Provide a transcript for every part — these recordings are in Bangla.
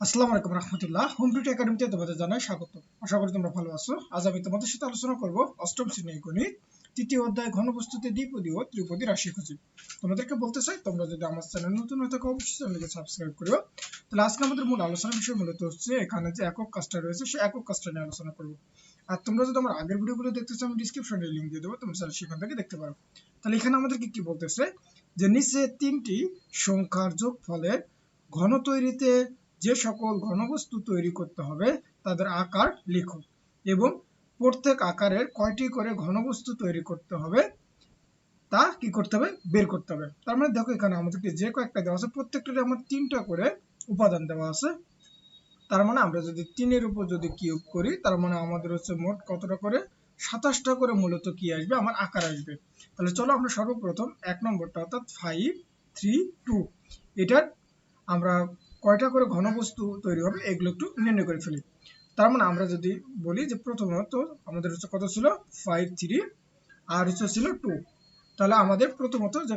আসসালামু আলাইকুম রহমতুল্লাহ। হোম টুটি একাডেমিতে তোমাদের জানাই স্বাগত। আশা করি তোমরা ভালো আছো। আজ আমি তোমাদের সাথে আলোচনা করব অষ্টম শ্রেণি গণিত, তৃতীয় অধ্যায় ঘনবস্তুতে দ্বিপদী ও ত্রিপদী রাশি খুঁজি। তোমাদেরকে বলতে চাই, তোমরা যদি আমার চ্যানেল নতুন হয়ে থাকো, অবশ্যই চ্যানেলকে সাবস্ক্রাইব করো তাহলে আজকে আমাদের মূল আলোচনা বিষয় মূলত হচ্ছে এখানে যে একক কাজটা রয়েছে সেই একক কাজটা নিয়ে আলোচনা করব। আর তোমরা যদি আমার আগের ভিডিওগুলো দেখতে চাও, আমি ডিসক্রিপশনে লিংক দিয়ে দেবো, তোমরা সেখান থেকে দেখতে পারো। তাহলে এখানে আমাদেরকে কি বলতেছে? যে নিচে তিনটি সংখ্যার যোগ যোগফলের ঘন তৈরিতে যে সকল ঘনবস্তু তৈরি করতে হবে, তাদের আকার লিখো এবং প্রত্যেক আকারের কয়টি করে ঘনবস্তু তৈরি করতে হবে, তা কি করতে হবে? বের করতে হবে। তার মানে দেখো এখানে আমাদেরকে যে কয়েকটা দেওয়া আছে প্রত্যেকটারে আমার তিনটা করে উপাদান দেওয়া আছে। তার মানে আমরা যদি তিনের উপর যদি কিউব করি, তার মানে আমাদের হচ্ছে মোট কতটা করে? সাতাশটা করে মূলত কি আসবে? আমার আকার আসবে। তাহলে চলো আমরা সর্বপ্রথম এক নম্বরটা, অর্থাৎ ফাইভ থ্রি টু এটার আমরা কয়টা করে ঘনবস্তু তৈরি হবে এগুলো একটু নির্ণয় করে ফেলি। তার মানে আমরা যদি বলি যে প্রথমত আমাদের হচ্ছে কত ছিল? ফাইভ থ্রি আর হচ্ছে ছিল টু তাহলে আমাদের প্রথমত যে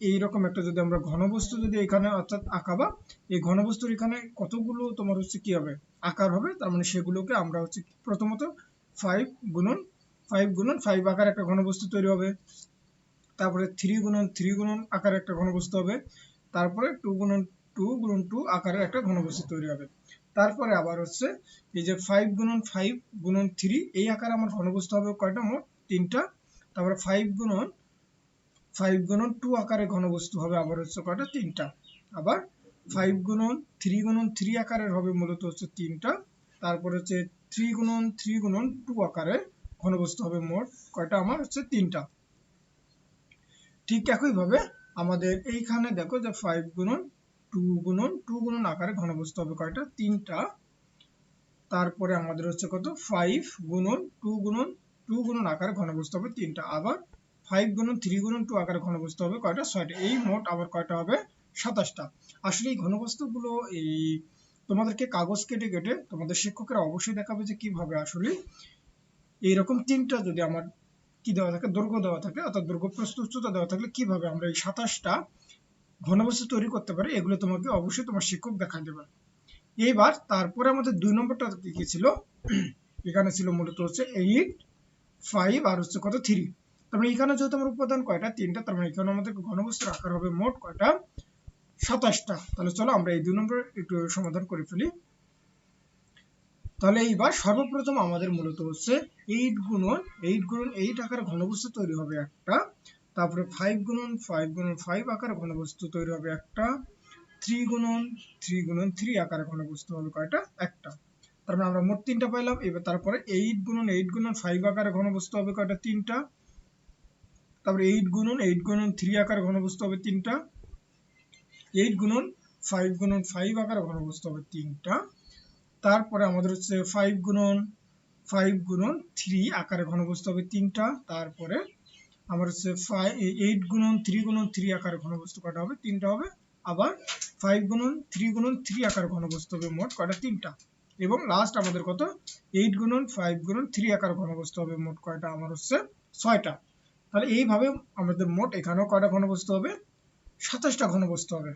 এইরকম একটা যদি আমরা ঘনবস্তু যদি এখানে অর্থাৎ আঁকাবা, এই ঘনবস্তুর এখানে কতগুলো তোমার হচ্ছে কি হবে? আকার হবে, তার মানে সেগুলোকে আমরা হচ্ছে প্রথমত ফাইভ গুণন ফাইভ গুণন ফাইভ আকার একটা ঘনবস্তু তৈরি হবে। তারপরে থ্রি গুণন থ্রি গুণন আকারে একটা ঘনবস্তু হবে। তারপরে টু গুণন টু গুণন টু আকারের একটা ঘনবস্তু তৈরি হবে। তারপরে আবার হচ্ছে এই যে ফাইভ গুণন ফাইভ গুণন থ্রি এই আকারে আমার ঘনবস্তু হবে কয়টা? মোট তিনটা। তারপরে ফাইভ গুণন ফাইভ গুণন টু আকারে ঘনবস্তু হবে আবার হচ্ছে কয়টা? তিনটা। আবার ফাইভ গুণন থ্রি গুণন থ্রি আকারের হবে মূলত হচ্ছে তিনটা। তারপর হচ্ছে থ্রি গুণন থ্রি গুণন টু আকারে ঘনবস্তু হবে মোট কয়টা? আমার হচ্ছে তিনটা। ঠিক একইভাবে আমাদের এইখানে দেখো যে ফাইভ গুণন টু গুণন টু গুণন আকারে ঘনবস্তু হবে কয়টা? তিনটা। তারপরে আমাদের হচ্ছে কত? ফাইভ গুণন, টু গুণন টু গুণন আকারে ঘনবস্তু হবে তিনটা। আবার ফাইভ গুণন, থ্রি গুণন, টু আকারে ঘনবস্তু হবে কয়টা? ছয়টা। এই মোট আবার কয়টা হবে? সাতাশটা। আসলে এই ঘনবস্তুগুলো এই তোমাদেরকে কাগজ কেটে কেটে তোমাদের শিক্ষকেরা অবশ্যই দেখাবে যে কীভাবে আসলে এইরকম তিনটা যদি আমার কি দেওয়া থাকে? দৈর্ঘ্য দেওয়া থাকে, অর্থাৎ দৈর্ঘ্য প্রস্থ দেওয়া থাকলে কীভাবে আমরা এই সাতাশটা ঘনবস্তু তৈরি করতে পারে, এগুলো তোমাকে অবশ্যই তোমার শিক্ষক দেখা দেবে। এইবার তারপরে আমাদের দুই নম্বরটা কি ছিল? এখানে ছিল মূলত হচ্ছে এইট ফাইভ আর হচ্ছে কত? থ্রি তারপরে এখানে যেহেতু আমার উপাদান কয়টা? তিনটা, তার মানে এখানে আমাদের ঘনবস্তুর আকার হবে মোট কয়টা? সাতাশটা। তাহলে চলো আমরা এই দুই নম্বর একটু সমাধান করে ফেলি। তাহলে এইবার সর্বপ্রথম আমাদের মূলত হচ্ছে এইট গুণন এইট গুণন এইট আকারে ঘনবস্তু তৈরি হবে একটা। তারপরে ফাইভ গুণন ফাইভ গুণন ফাইভ আকারে ঘনবস্তু তৈরি হবে একটা থ্রি গুণন থ্রি গুণন থ্রি আকারে ঘনবস্তু হবে কয়টা? একটা। তারপরে আমরা মোট তিনটা পাইলাম, এবার তারপরে এইট গুণন এইট গুণন ফাইভ আকারে ঘনবস্তু হবে কয়টা? তিনটা। তারপরে এইট গুণন এইট গুণন থ্রি আকারে ঘনবস্তু হবে তিনটা। এইট গুণন ফাইভ গুণন ফাইভ আকারে ঘনবস্তু হবে তিনটা। তারপরে আমাদের হচ্ছে ফাইভ গুণন ফাইভ গুণন থ্রি আকারে ঘনবস্তু হবে তিনটা। তারপরে আমার হচ্ছে ফাইভ এইট গুণন থ্রি গুণন থ্রি আকারে ঘনবস্তু কটা হবে? তিনটা হবে। আবার ফাইভ গুণন থ্রি গুণন থ্রি আকার ঘনবস্তু হবে মোট কয়টা? তিনটা। এবং লাস্ট আমাদের কত? এইট গুণন ফাইভ গুণন থ্রি আকার ঘনবস্তু হবে মোট কয়টা? আমার হচ্ছে ছয়টা। তাহলে এইভাবে আমাদের মোট এখানেও কয়টা ঘনবস্তু হবে? সাতাশটা ঘনবস্তু হবে।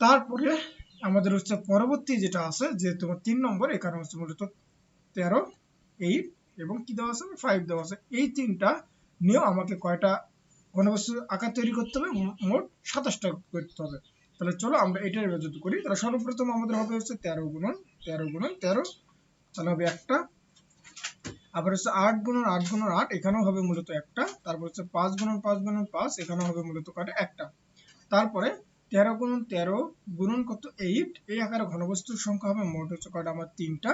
তারপরে আমাদের হচ্ছে পরবর্তী যেটা আছে, যে তোমার তিন নম্বর, এখানে হচ্ছে মূলত তেরো এইট এবং কি দেওয়া আছে? ফাইভ দেওয়া আছে। এই তিনটা নিয়েও আমাকে কয়টা ঘনবস্তু আকার তৈরি করতে হবে মোট সাতাশটা করতে হবে। তাহলে চলো আমরা এটার যদি করি, তাহলে সর্বপ্রথম আমাদের হবে হচ্ছে তেরো গুণন তেরো গুণন, তেরো, তাহলে হবে একটা। আবার হচ্ছে আট গুণন আট গুণন, আট, এখানেও হবে মূলত একটা। তারপর হচ্ছে পাঁচ গুণন পাঁচ গুণন, পাঁচ, এখানেও হবে মূলত কয়টা? একটা। তারপরে তেরো গুণন তেরো গুণন কত? এইট এই আকারে ঘনবস্তুর সংখ্যা হবে, মোট হচ্ছে কয়টা? আমার তিনটা।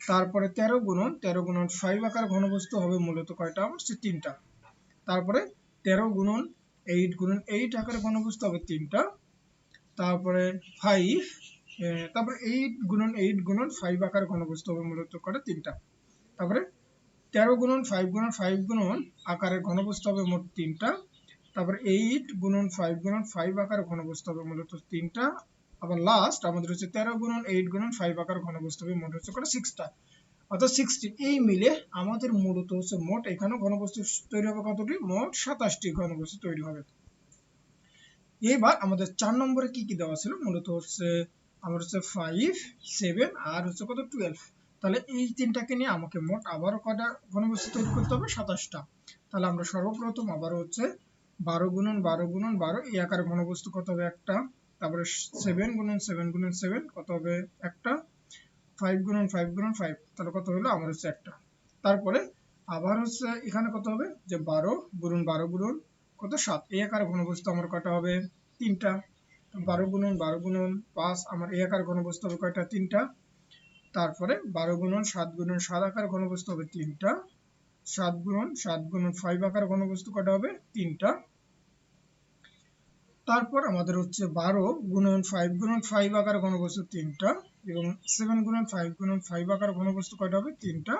তারপরে তেরো গুণন তেরো গুণন ফাইভ আকার ঘনবস্তু হবে মূলত কয়টা? সে তিনটা। তারপরে তেরো গুণন এইট গুণন এইট আকারে ঘনবস্তু হবে তিনটা। তারপরে ফাইভ তারপরে এইট গুণন এইট গুণন ফাইভ আকার ঘনবস্তু হবে মূলত কয়টা? তিনটা। তারপরে তেরো গুণন ফাইভ গুণন ফাইভ গুণন আকারের ঘনবস্তু হবে মোট তিনটা। তারপরে এইট গুণন ফাইভ গুণন ফাইভ আকার ঘনবস্তু হবে মূলত তিনটা। আবার লাস্ট আমাদের হচ্ছে তেরো গুণন এইট গুণন ফাইভ আকার ঘনবস্তু হবে মোট হচ্ছে সিক্সটা অর্থাৎ সিক্সটি এই মিলে আমাদের মূলত হচ্ছে মোট এখানেও ঘনবস্তু তৈরি হবে কতটি? মোট সাতাশটি ঘনবস্তু তৈরি হবে। এবার আমাদের চার নম্বরে কি কি দেওয়া ছিল? মূলত হচ্ছে আমার হচ্ছে ফাইভ সেভেন আর হচ্ছে কত? টুয়েলভ তাহলে এই তিনটাকে নিয়ে আমাকে মোট আবারও কটা ঘনবস্তু তৈরি করতে হবে? সাতাশটা। তাহলে আমরা সর্বপ্রথম আবারও হচ্ছে বারো গুণন বারো গুণন, বারো, এই আকার ঘনবস্তু কত হবে? একটা। তারপরে সেভেন গুণন সেভেন গুণন সেভেন কত হবে একটা? ফাইভ গুণন ফাইভ গুণন ফাইভ তাহলে কত হলো? আমার হচ্ছে একটা। তারপরে আবার হচ্ছে এখানে কত হবে? যে বারো গুণন বারো গুণন, কত? সাত। এই আকার ঘনবস্তু আমার কটা হবে? তিনটা। বারো গুণন বারো গুণন পাঁচ, আমার এই আকার ঘনবস্তু হবে কয়টা? তিনটা। তারপরে বারো গুণন সাত গুণন সাত আকার ঘনবস্তু হবে তিনটা। সাত গুণন সাত গুণন ফাইভ আকার ঘনবস্তু কটা হবে? তিনটা। তারপর আমাদের হচ্ছে বারো গুণন ফাইভ গুণন ফাইভ আকার ঘনবস্তু তিনটা এবং সেভেন গুণন ফাইভ গুণন ফাইভ আকার ঘনবস্তু কয়টা হবে? তিনটা।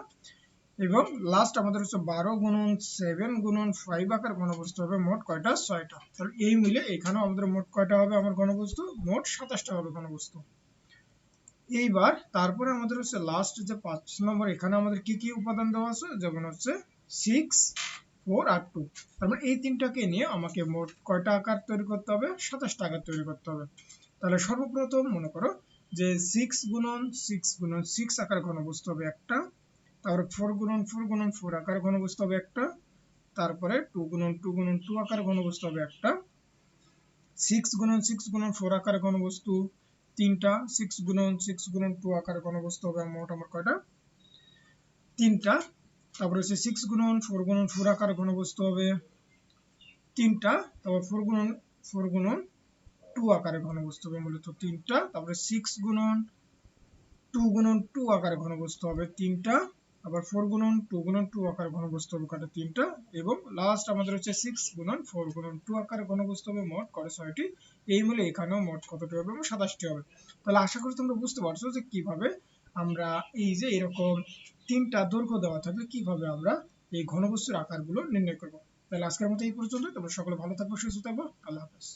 এবং লাস্ট আমাদের হচ্ছে বারো গুণন সেভেন গুণন ফাইভ আকার ঘনবস্তু হবে মোট কয়টা? ছয়টা। তাহলে এই মিলে এখানেও আমাদের মোট কয়টা হবে আমার ঘনবস্তু? মোট সাতাশটা হবে ঘনবস্তু। এইবার তারপরে আমাদের হচ্ছে লাস্ট যে পাঁচ নম্বর, এখানে আমাদের কি কি উপাদান দেওয়া আছে? যেমন হচ্ছে সিক্স ফোর আর টু তারপর এই তিনটাকে নিয়ে আমাকে মোট কয়টা আকার তৈরি করতে হবে? সাতাশটা আকার তৈরি করতে হবে। তাহলে সর্বপ্রথম মনে করো যে সিক্স গুণন সিক্স গুণন সিক্স আকার ঘনবস্তু হবে একটা। তারপরে ফোর গুণন ফোর গুণন ফোর আকার ঘনবস্তু হবে একটা। তারপরে টু গুণন টু গুণন টু আকার ঘনবস্তু হবে একটা। সিক্স গুণন সিক্স গুণন ফোর আকার ঘনবস্তু, তিনটা। সিক্স গুণন সিক্স গুণন টু আকার ঘনবস্তু হবে মোট আমার কয়টা? তিনটা। তারপরে হচ্ছে সিক্স গুণন ফোর গুণন ফোর আকার ঘনবস্তু হবে তিনটা, তারপর ফোর গুণন ফোর গুণন টু আকারে ঘনবস্তু হবে মূলত তিনটা, তারপরে সিক্স গুণন টু গুণন টু আকারে ঘনবস্তু হবে তিনটা, আবার ফোর গুণন টু গুণন টু আকার ঘনবস্তু হবে কটা তিনটা, এবং লাস্ট আমাদের হচ্ছে সিক্স গুণন ফোর গুণন টু আকার ঘনবস্তু হবে মোট করে ছয়টি। এই মিলে এখানেও মোট কতটি হবে এবং সাতাশটি হবে। তাহলে আশা করি তোমরা বুঝতে পারছ যে কীভাবে আমরা এই যে এরকম তিনটা দৈর্ঘ্য দেওয়া থাকলে কীভাবে আমরা এই ঘনবস্তুর আকারগুলো নির্ণয় করব। তাহলে আজকের মতো এই পর্যন্ত তোমরা সকলে ভালো থাকব, সুস্থ থাকব, আল্লাহ হাফেজ।